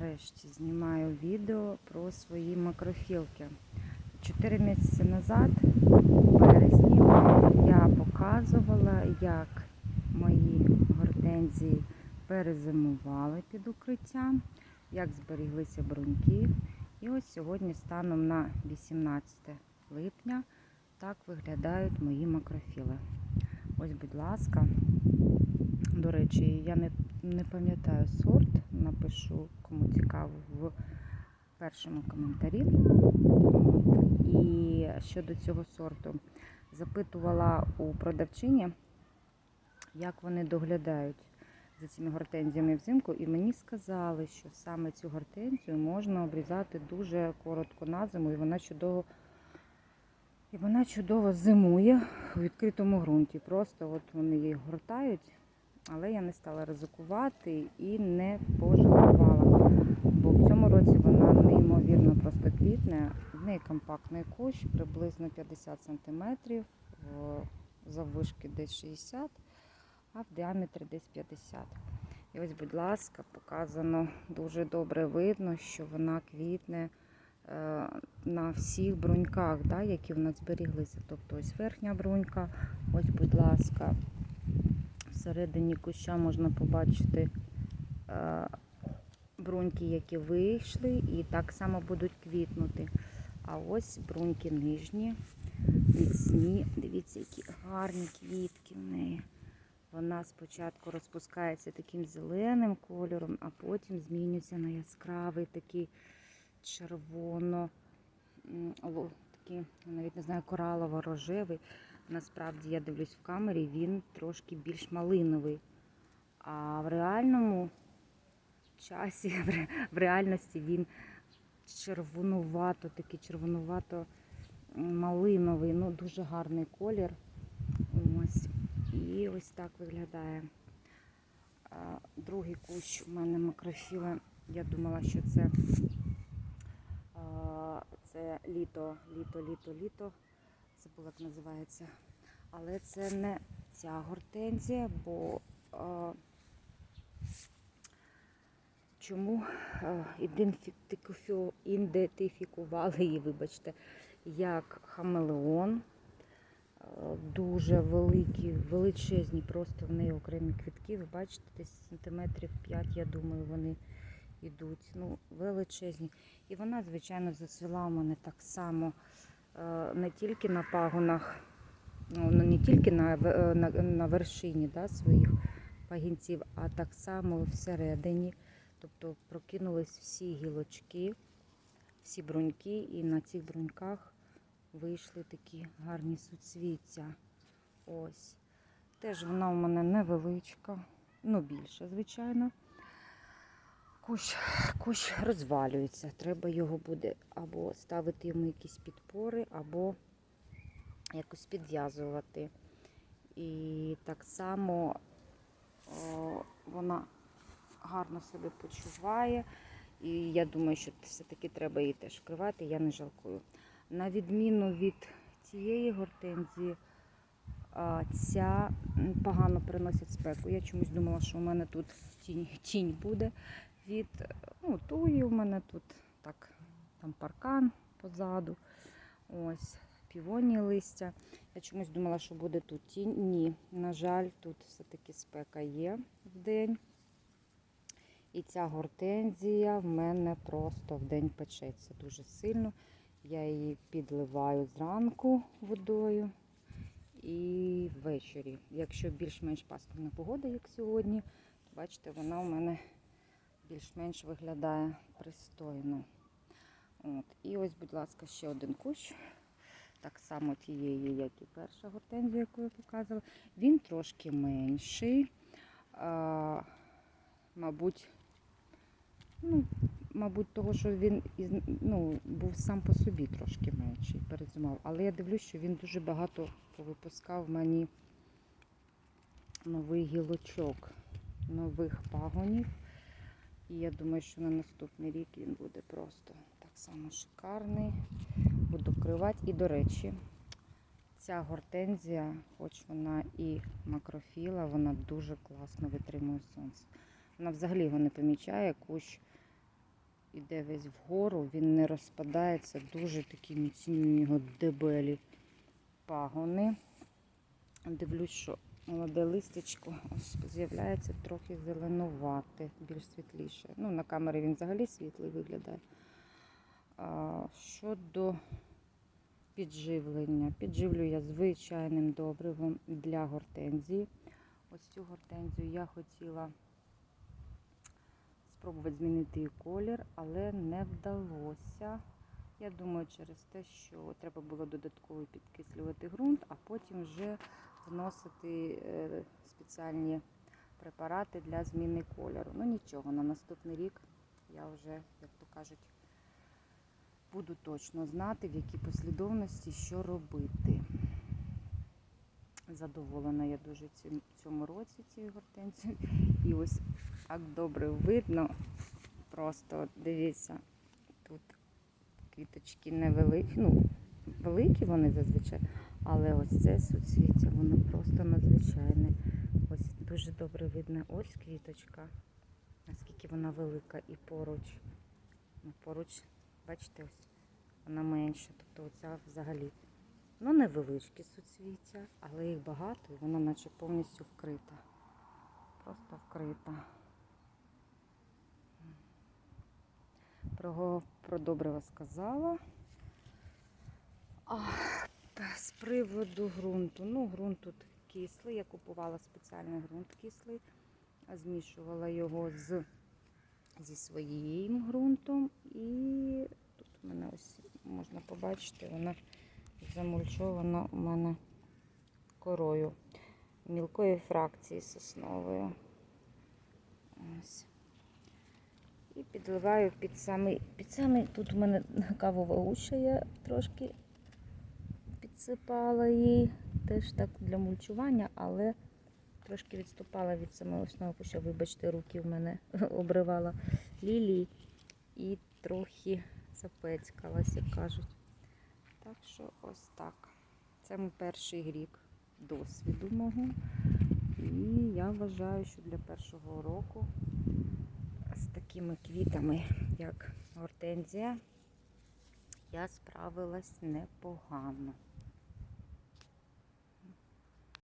Нарешті знімаю відео про свої макрофілки. Чотири місяці назад, у березні, я показувала, як мої гортензії перезимували під укриттям, як зберіглися бруньки. І ось сьогодні, станом на 18 липня, так виглядають мої макрофіли. Ось, будь ласка. До речі, я не, не пам'ятаю сорт, напишу кому цікаво в першому коментарі. І щодо цього сорту запитувала у продавчині, як вони доглядають за цими гортензіями взимку, і мені сказали, що саме цю гортензію можна обрізати дуже коротко на зиму, і вона чудово. І вона чудово зимує у відкритому ґрунті. Просто от вони її гортають, але я не стала ризикувати і не пожалкувала. Бо в цьому році вона неймовірно просто квітне. В неї компактний кущ, приблизно 50 см, заввишки десь 60 а в діаметрі десь 50 І ось, будь ласка, показано дуже добре видно, що вона квітне е, на всіх бруньках, да, які в нас зберіглися. Тобто ось верхня брунька, ось, будь ласка, всередині куща можна побачити е, бруньки, які вийшли, і так само будуть квітнути. А ось бруньки нижні, міцні. Дивіться, які гарні квітки в неї. Вона спочатку розпускається таким зеленим кольором, а потім змінюється на яскравий такий червоно, такий, навіть не знаю, коралово-рожевий. Насправді я дивлюсь в камері, він трошки більш малиновий. А в реальному часі, в реальності він червонувато, такий червонувато малиновий, ну дуже гарний колір. Ось. І ось так виглядає. Другий кущ у мене макрофіли. Я думала, що це, це літо, літо, літо, літо. Забула, як називається. Але це не ця гортензія, бо а, чому а, ідентифікували її, вибачте, як хамелеон. Е, дуже великі, величезні, просто в неї окремі квітки. Ви бачите, десь сантиметрів 5, я думаю, вони йдуть. Ну, величезні. І вона, звичайно, зацвіла у мене так само е, не тільки на пагонах, ну, ну, не тільки на, е, на, на вершині да, своїх пагінців, а так само всередині. Тобто прокинулись всі гілочки, всі бруньки, і на цих бруньках вийшли такі гарні суцвіття. Ось. Теж вона у мене невеличка, ну більша, звичайно. Кущ, кущ розвалюється. Треба його буде або ставити йому якісь підпори, або якось підв'язувати. І так само о, вона гарно себе почуває. І я думаю, що все-таки треба її теж вкривати, я не жалкую. На відміну від цієї гортензії, ця погано переносить спеку. Я чомусь думала, що у мене тут тінь, тінь буде від ну, туї у мене тут так, там паркан позаду. Ось, півонні листя. Я чомусь думала, що буде тут тінь. Ні, на жаль, тут все-таки спека є в день. І ця гортензія в мене просто в день печеться дуже сильно. Я її підливаю зранку водою і ввечері. Якщо більш-менш пасмурна погода, як сьогодні, то бачите, вона у мене більш-менш виглядає пристойно. От. І ось, будь ласка, ще один кущ. Так само тієї, як і перша гортензія, яку я показувала. Він трошки менший. А, мабуть, ну, мабуть, того, що він ну, був сам по собі трошки менший, перезимав. Але я дивлюсь, що він дуже багато повипускав мені нових гілочок, нових пагонів. І я думаю, що на наступний рік він буде просто так само шикарний. Буду кривати. І, до речі, ця гортензія, хоч вона і макрофіла, вона дуже класно витримує сонце. Вона взагалі його не помічає, кущ іде весь вгору, він не розпадається, дуже такі міцні у нього дебелі пагони. Дивлюсь, що молоде листячко ось з'являється трохи зеленувате, більш світліше. Ну, на камері він взагалі світлий виглядає. А, щодо підживлення. Підживлю я звичайним добривом для гортензії. Ось цю гортензію я хотіла спробувати змінити її колір, але не вдалося. Я думаю, через те, що треба було додатково підкислювати ґрунт, а потім вже вносити е, спеціальні препарати для зміни кольору. Ну нічого, на наступний рік я вже, як то кажуть, буду точно знати, в якій послідовності що робити. Задоволена я дуже цьому році цією гортензією. І ось так добре видно. Просто дивіться, тут квіточки невеликі, ну, великі вони зазвичай, але ось це суцвіття, воно просто надзвичайне. Ось дуже добре видно ось квіточка, наскільки вона велика і поруч. Ну, поруч, бачите, ось вона менша. Тобто оця взагалі. Ну, невеличкі суцвіття, але їх багато і вона наче повністю вкрита. Просто вкрита. Про, про добриво сказала. А, та з приводу ґрунту. Ну, ґрунт тут кислий. Я купувала спеціальний ґрунт кислий, а змішувала його з, зі своїм ґрунтом. І тут у мене ось можна побачити, вона замульчована у мене корою мілкої фракції сосновою. Ось. І підливаю під самий, під самий, тут у мене кавова гуща, я трошки підсипала її, теж так для мульчування, але трошки відступала від самої основи, що, вибачте, руки в мене обривала лілії і трохи запецькалась, як кажуть. Так що ось так. Це мій перший рік досвіду мого. І я вважаю, що для першого року з такими квітами, як гортензія, я справилась непогано.